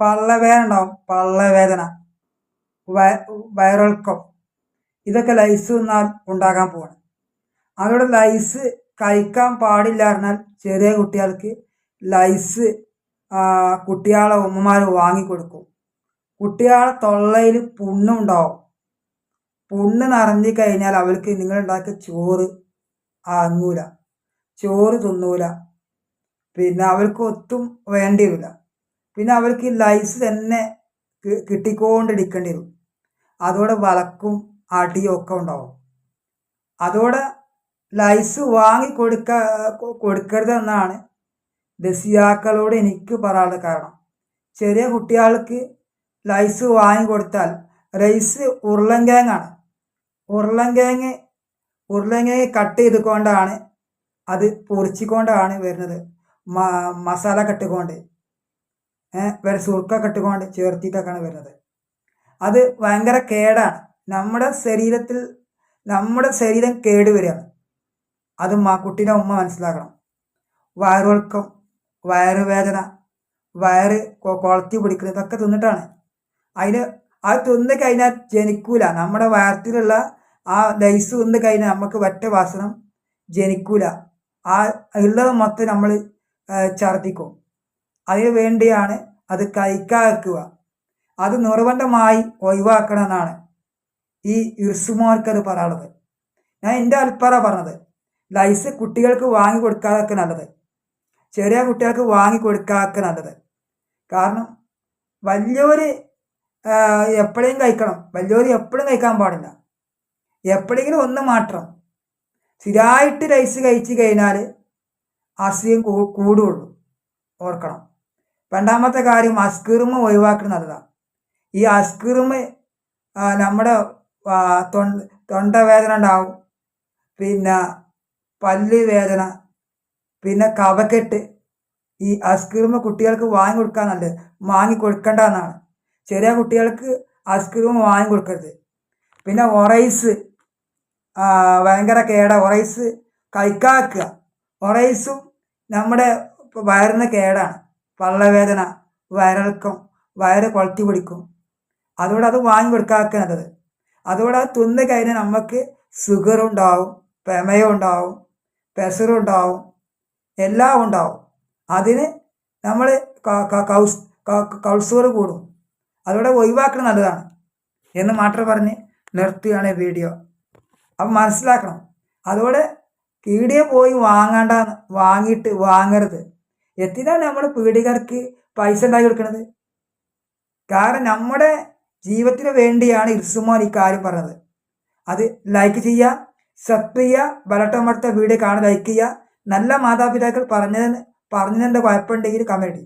പള്ളവേദന ഉണ്ടാവും പള്ളവേദന. വയ- വയറിളക്കം. ഇതൊക്കെ ലൈസ് എന്നാൽ ഉണ്ടാകാൻ പോവാണ്. അതോടെ ലൈസ് കഴിക്കാൻ പാടില്ല പറഞ്ഞാൽ ചെറിയ കുട്ടികൾക്ക് ലൈസ് കുട്ടികളെ ഉമ്മമാർ വാങ്ങിക്കൊടുക്കും. കുട്ടികളെ തൊള്ളയിൽ പുണ്ണുണ്ടാവും പുണ്ണ് നിറഞ്ഞു കഴിഞ്ഞാൽ അവർക്ക് നിങ്ങളുണ്ടാക്കിയ ചോറ് അങ്ങൂല ചോറ് തിന്നൂല. പിന്നെ അവർക്ക് ഒത്തും വേണ്ടി വരില്ല പിന്നെ അവർക്ക് ഈ ലൈസ് തന്നെ കിട്ടിക്കൊണ്ടിരിക്കേണ്ടി വരും. അതോടെ വളക്കും അടിയും ഒക്കെ ഉണ്ടാവും. അതോടെ ലൈസ് വാങ്ങി കൊടുക്ക കൊടുക്കരുതെന്നാണ് ദസിയാക്കളോട് എനിക്ക് പറയാനുള്ള കാരണം. ചെറിയ കുട്ടികൾക്ക് ലൈസ് വാങ്ങി കൊടുത്താൽ റൈസ് ഉരുളൻകിഴങ്ങാണ് ഉരുളൻകിഴങ്ങ് ഉരുളൻകിഴങ്ങ് കട്ട് ചെയ്തുകൊണ്ടാണ് അത് പൊറിച്ചുകൊണ്ടാണ് വരുന്നത്. മസാല കട്ടുകൊണ്ട് ഏഹ് സുർക്ക കെട്ടുകൊണ്ട് ചേർത്തിട്ടൊക്കെയാണ് വരുന്നത്. അത് ഭയങ്കര കേടാണ്. നമ്മുടെ ശരീരത്തിൽ നമ്മുടെ ശരീരം കേട് വരികയാണ്. അത് മാ കുട്ടീന്റെ ഉമ്മ മനസ്സിലാക്കണം. വയറിളക്കം വയറുവേദന വയറ് കൊളത്തി പിടിക്കുന്നത് ഇതൊക്കെ തിന്നിട്ടാണ്. അതിന് അത് തിന്ന് കഴിഞ്ഞാൽ ജനിക്കൂല. നമ്മുടെ വയറത്തിലുള്ള ആ ലൈസ് തിന്ന് കഴിഞ്ഞാൽ നമുക്ക് വറ്റ വാസനം ജനിക്കൂല. ആ ഉള്ളത് മൊത്തം നമ്മൾ ഛർദ്ദിക്കും. അതിന് വേണ്ടിയാണ് അത് കൈക്കാക്കുക അത് നിർബന്ധമായി ഒഴിവാക്കണം എന്നാണ് ഈ ഇർസുമാർക്ക് അത് പറയാനുള്ളത് ഞാൻ എന്റെ അൽപ്പറ പറഞ്ഞത് ലൈസ് കുട്ടികൾക്ക് വാങ്ങി കൊടുക്കാതൊക്കെ നല്ലത്. ചെറിയ കുട്ടികൾക്ക് വാങ്ങി കൊടുക്കാതൊക്കെ നല്ലത്. കാരണം വലിയവര് എപ്പോഴും കഴിക്കണം. വലിയവർ എപ്പോഴും കഴിക്കാൻ പാടില്ല. എപ്പോഴെങ്കിലും ഒന്ന് മാത്രം സ്ഥിരമായിട്ട് ലൈസ് കഴിച്ച് കഴിഞ്ഞാൽ അസുഖം കൂടുള്ളൂ. ഓർക്കണം. രണ്ടാമത്തെ കാര്യം അസ്കീറുമ ഒഴിവാക്കുന്നത് നല്ലതാണ് ഈ അസ്കീറുമ നമ്മുടെ തൊണ്ടവേദന ഉണ്ടാവും. പിന്നെ പല്ല് വേദന പിന്നെ കവക്കെട്ട് ഈ അസ്കിർമ കുട്ടികൾക്ക് വാങ്ങി കൊടുക്കാൻ നല്ലത്. വാങ്ങി കൊടുക്കേണ്ട എന്നാണ്. ചെറിയ കുട്ടികൾക്ക് അസ്കിർമ വാങ്ങി കൊടുക്കരുത്. പിന്നെ ഒറൈസ് ഭയങ്കര കേട. ഒറൈസ് കഴിക്കാക്കുക ഒറൈസും നമ്മുടെ വയറിന് കേടാണ്. പള്ളവേദന വയറിളക്കം വയറ് കൊളത്തി പിടിക്കും. അതോടെ അത് വാങ്ങി കൊടുക്കാക്കുന്നത് അതുകൊണ്ട് അത് തിന്ന് കഴിഞ്ഞാൽ നമുക്ക് ഷുഗർ ഉണ്ടാവും പ്രമേയം ഉണ്ടാവും പ്രഷറുണ്ടാവും എല്ലാം ഉണ്ടാവും. അതിന് നമ്മൾ കൗസ് കൂടും. അതോടെ ഒഴിവാക്കണം നല്ലതാണ്. എന്ന് മാത്രം പറഞ്ഞ് നിർത്തുകയാണ് വീഡിയോ. അപ്പം മനസ്സിലാക്കണം. അതോടെ കീടിയെ പോയി വാങ്ങണ്ട വാങ്ങിയിട്ട് വാങ്ങരുത്. എന്തിനാണ് നമ്മൾ പീഡികർക്ക് പൈസ ഉണ്ടാക്കി കൊടുക്കുന്നത് കാരണം നമ്മുടെ ജീവിതത്തിന് വേണ്ടിയാണ് ഇർസുമോൻ ഈ കാര്യം പറഞ്ഞത്. അത് ലൈക്ക് ചെയ്യുക സബ്സ്ക്രൈബ് ചെയ്യുക വീഡിയോ കാണാൻ ലൈക്ക് ചെയ്യുക. നല്ല മാതാപിതാക്കൾ പറഞ്ഞതിന് പറഞ്ഞതിന്റെ കുഴപ്പമുണ്ടെങ്കിൽ കമന്റ്